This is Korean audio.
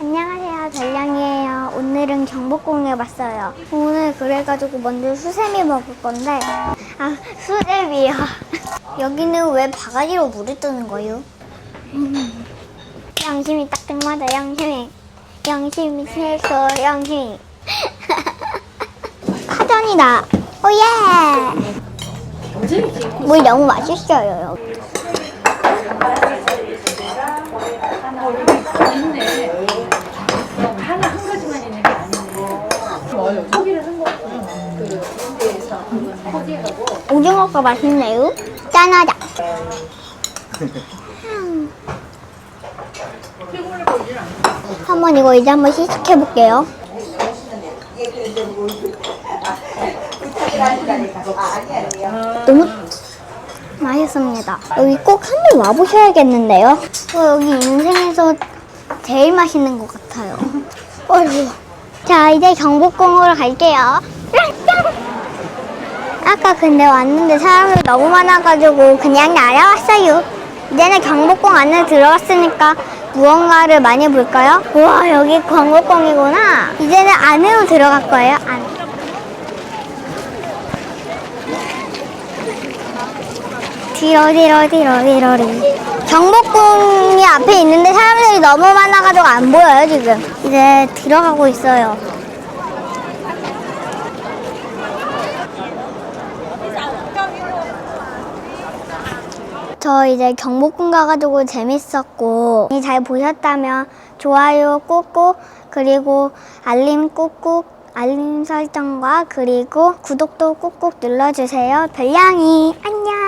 안녕하세요, 별량이에요. 오늘은 경복궁에 왔어요. 오늘 그래가지고 먼저 수세미 먹을 건데, 아, 수제비요. 여기는 왜 바가지로 물을 뜨는 거예요? 음, 양심이 딱 맞아, 양심이. 양심이 최고, 양심이. 파전이다. 오예! 물 너무 맛있어요, 여기. 하나 한 가지만 있는 게 포기를 한그 포기하고 오징어가 맛있네요. 짠하다. 음. 한번 이거 이제 한번 시식해 볼게요. 너무 맛있습니다. 여기 꼭 한번 와보셔야겠는데요. 어, 여기 인생에서 제일 맛있는 것 같아요. 어휴. 자, 이제 경복궁으로 갈게요. 아까 근데 왔는데 사람이 너무 많아가지고 그냥 날아왔어요. 이제는 경복궁 안에 들어갔으니까 무언가를 많이 볼까요? 우와 여기 경복궁이구나. 이제는 안으로 들어갈 거예요. 안. 뒤로리. 경복궁이 앞에 있는데 사람들이 너무 많아가지고 안 보여요 지금. 이제 들어가고 있어요. 저 이제 경복궁 가가지고 재밌었고 잘 보셨다면 좋아요 꾹꾹 그리고 알림 꾹꾹 알림 설정과 그리고 구독도 꾹꾹 눌러주세요. 별량이 안녕.